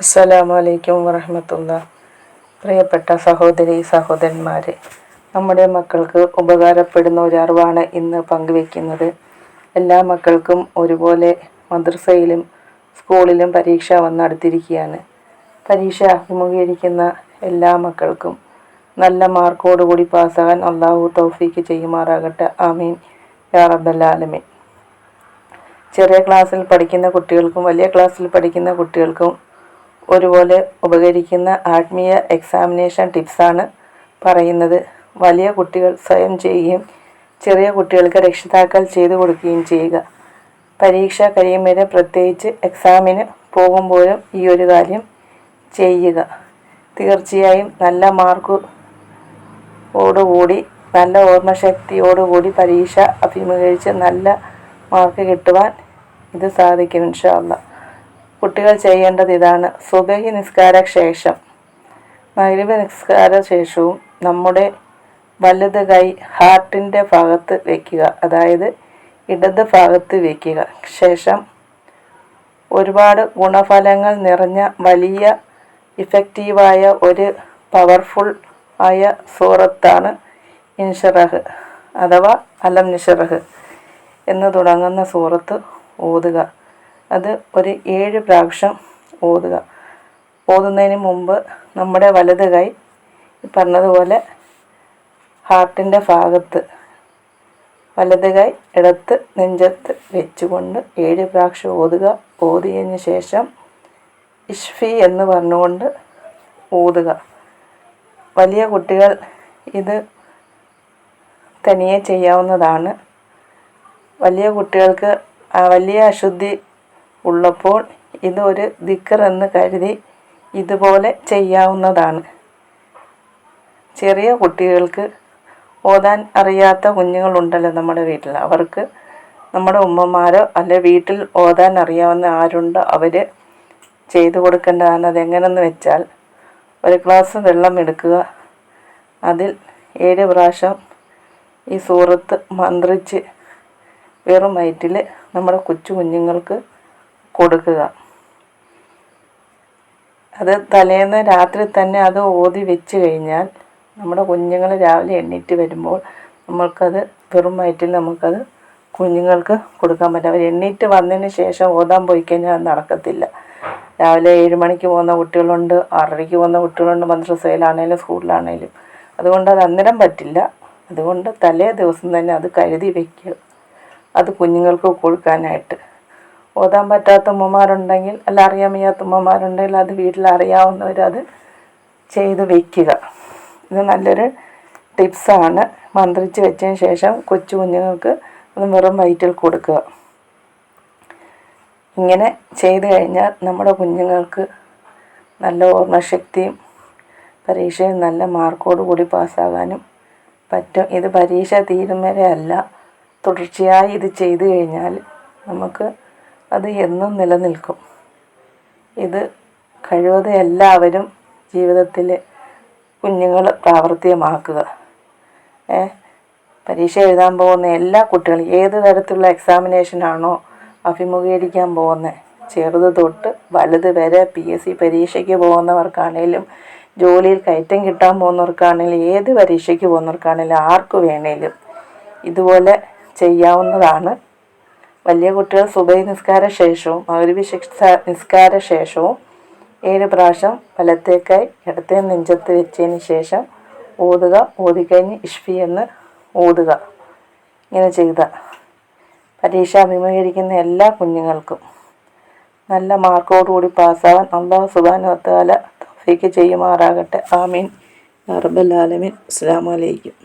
അസ്സലാമു അലൈക്കും വറഹമത്തുള്ള. പ്രിയപ്പെട്ട സഹോദരി സഹോദരന്മാരെ നമ്മുടെ മക്കൾക്ക് ഉപകാരപ്പെടുന്ന ഒരു അറിവാണ് ഇന്ന് പങ്കുവെക്കുന്നത്. എല്ലാ മക്കൾക്കും ഒരുപോലെ മദ്രസയിലും സ്കൂളിലും പരീക്ഷ വന്നടുത്തിരിക്കുകയാണ്. പരീക്ഷ അഭിമുഖീകരിക്കുന്ന എല്ലാ മക്കൾക്കും നല്ല മാർക്കോടുകൂടി പാസ്സാകാൻ അള്ളാഹു തൗഫീക്ക് ചെയ്യുമാറാകട്ടെ. ആമീൻ. യാ റബ്ബല്ലാലമീൻ ചെറിയ ക്ലാസ്സിൽ പഠിക്കുന്ന കുട്ടികൾക്കും വലിയ ക്ലാസ്സിൽ പഠിക്കുന്ന കുട്ടികൾക്കും ഒരുപോലെ ഉപകരിക്കുന്ന ആത്മീയ എക്സാമിനേഷൻ ടിപ്സാണ് പറയുന്നത്. വലിയ കുട്ടികൾ സ്വയം ചെയ്യുകയും ചെറിയ കുട്ടികൾക്ക് രക്ഷിതാക്കൾ ചെയ്തു കൊടുക്കുകയും ചെയ്യുക. പരീക്ഷ കഴിയും വരെ പ്രത്യേകിച്ച് എക്സാമിന് പോകുമ്പോഴും ഈ ഒരു കാര്യം ചെയ്യുക. തീർച്ചയായും നല്ല മാർക്ക് ഓടുകൂടി നല്ല ഓർമ്മശക്തിയോടുകൂടി പരീക്ഷ അഭിമുഖീകരിച്ച് നല്ല മാർക്ക് കിട്ടുവാൻ ഇത് സാധിക്കും ഇൻഷാല്ല കുട്ടികൾ ചെയ്യേണ്ടത് ഇതാണ്. സുബഹി നിസ്കാര ശേഷം മഗ്രിബ് നിസ്കാര ശേഷവും നമ്മുടെ വലത് കൈ ഹാർട്ടിന്റെ ഭാഗത്ത് വയ്ക്കുക അതായത് ഇടത് ഭാഗത്ത് വയ്ക്കുക ശേഷം ഒരുപാട് ഗുണഫലങ്ങൾ നിറഞ്ഞ വലിയ ഇഫക്റ്റീവായ ഒരു പവർഫുൾ ആയ സൂറത്താണ് ഇൻഷറഹ് അഥവാ അലം നിഷറഹ് എന്ന് തുടങ്ങുന്ന സൂറത്ത് ഓതുക. അത് ഒരു ഏഴ് പ്രാവശ്യം ഓതുക. ഓതുന്നതിന് മുമ്പ് നമ്മുടെ വലത് കൈ പറഞ്ഞതുപോലെ ഹാർട്ടിന്റെ ഭാഗത്ത് വലത് കൈ ഇടത്ത് നെഞ്ചത്ത് വെച്ചുകൊണ്ട് ഏഴ് പ്രാവശ്യം ഓതുക. ഓതിയതിന് ശേഷം ഇഷ്ഫി എന്ന് പറഞ്ഞുകൊണ്ട് ഓതുക. വലിയ കുട്ടികൾ ഇത് തനിയെ ചെയ്യാവുന്നതാണ്. വലിയ കുട്ടികൾക്ക് വലിയ അശുദ്ധി ഉള്ളപ്പോൾ ഇതൊരു ദിക്കർ എന്ന് കരുതി ഇതുപോലെ ചെയ്യാവുന്നതാണ്. ചെറിയ കുട്ടികൾക്ക് ഓതാൻ അറിയാത്ത കുഞ്ഞുങ്ങളുണ്ടല്ലോ നമ്മുടെ വീട്ടിൽ. അവർക്ക് നമ്മുടെ ഉമ്മമാരോ അല്ലെ വീട്ടിൽ ഓതാൻ അറിയാവുന്ന ആരുണ്ടോ അവർ ചെയ്തു കൊടുക്കേണ്ടതാണ്. അതെങ്ങനെയെന്ന് വെച്ചാൽ ഒരു ഗ്ലാസ് വെള്ളം എടുക്കുക. അതിൽ ഏഴ് പ്രാവശ്യം ഈ സൂറത്ത് മന്ത്രിച്ച് വെറും വയറ്റിൽ നമ്മുടെ കൊച്ചു കുഞ്ഞുങ്ങൾക്ക് കൊടുക്കുക. അത് തലേന്ന് രാത്രി തന്നെ അത് ഓതി വെച്ച് കഴിഞ്ഞാൽ നമ്മുടെ കുഞ്ഞുങ്ങൾ രാവിലെ എണ്ണീറ്റ് വരുമ്പോൾ നമ്മൾക്കത് വെറും വയറ്റിൽ നമുക്കത് കുഞ്ഞുങ്ങൾക്ക് കൊടുക്കാൻ പറ്റും അവർ എണ്ണീറ്റ് വന്നതിന് ശേഷം ഓതാൻ പോയി കഴിഞ്ഞാൽ അത് നടക്കത്തില്ല. രാവിലെ ഏഴ് മണിക്ക് പോകുന്ന കുട്ടികളുണ്ട് ആറരയ്ക്ക് പോകുന്ന കുട്ടികളുണ്ട് മദ്രസയിലാണേലും സ്കൂളിലാണേലും. അതുകൊണ്ട് അത് അന്നേരം പറ്റില്ല. അതുകൊണ്ട് തലേ ദിവസം തന്നെ അത് കരുതി വയ്ക്കുക അത് കുഞ്ഞുങ്ങൾക്ക് കൊടുക്കാനായിട്ട്. ഓതാൻ പറ്റാത്ത ഉമ്മമാരുണ്ടെങ്കിൽ അല്ല അറിയാൻ വയ്യാത്ത ഉമ്മമാരുണ്ടെങ്കിൽ അത് വീട്ടിൽ അറിയാവുന്നവരത് ചെയ്ത് വയ്ക്കുക ഇത് നല്ലൊരു ടിപ്സാണ്. മന്ത്രിച്ച് വെച്ചതിന് ശേഷം കൊച്ചു കുഞ്ഞുങ്ങൾക്ക് അത് വെറും വയറ്റിൽ കൊടുക്കുക. ഇങ്ങനെ ചെയ്തു കഴിഞ്ഞാൽ നമ്മുടെ കുഞ്ഞുങ്ങൾക്ക് നല്ല ഓർമ്മശക്തിയും പരീക്ഷയിൽ നല്ല മാർക്കോട് കൂടി പാസ്സാകാനും പറ്റും. ഇത് പരീക്ഷ തീരും വരെ അല്ല തുടർച്ചയായി ഇത് ചെയ്തു കഴിഞ്ഞാൽ നമുക്ക് അത് എന്നും നിലനിൽക്കും. ഇത് കഴിവതും എല്ലാവരും ജീവിതത്തിൽ കുഞ്ഞുങ്ങൾ പ്രാവർത്തികമാക്കുക. പരീക്ഷ എഴുതാൻ പോകുന്ന എല്ലാ കുട്ടികളും ഏത് തരത്തിലുള്ള എക്സാമിനേഷനാണോ അഭിമുഖീകരിക്കാൻ പോകുന്നത് ചെറുത് തൊട്ട് വലുത് വരെ പി എസ് സി പരീക്ഷയ്ക്ക് പോകുന്നവർക്കാണേലും ജോലിയിൽ കയറ്റം കിട്ടാൻ പോകുന്നവർക്കാണേലും ഏത് പരീക്ഷയ്ക്ക് പോകുന്നവർക്കാണേലും ആർക്ക് വേണേലും ഇതുപോലെ ചെയ്യാവുന്നതാണ് വലിയ കുട്ടികൾ സുബൈ നിസ്കാര ശേഷവും മൗരവി ശിക്ഷ നിസ്കാര ശേഷവും ഏഴ് പ്രാവശ്യം വലത്തേക്കായി ഇടത്തെ നെഞ്ചത്ത് വെച്ചതിന് ശേഷം ഓതുക ഓതിക്കഴിഞ്ഞ് ഇഷ്ഫി എന്ന് ഓതുക. ഇങ്ങനെ ചെയ്ത. പരീക്ഷ അഭിമുഖീകരിക്കുന്ന എല്ലാ കുഞ്ഞുങ്ങൾക്കും നല്ല മാർക്കോടുകൂടി പാസ്സാവാൻ അള്ളാഹു സുബാനുവത്താല തഫീക്ക് ചെയ്യുമാറാകട്ടെ. ആമീൻ. അറബൽ ആലമീൻ. അസ്സാം വലൈക്കും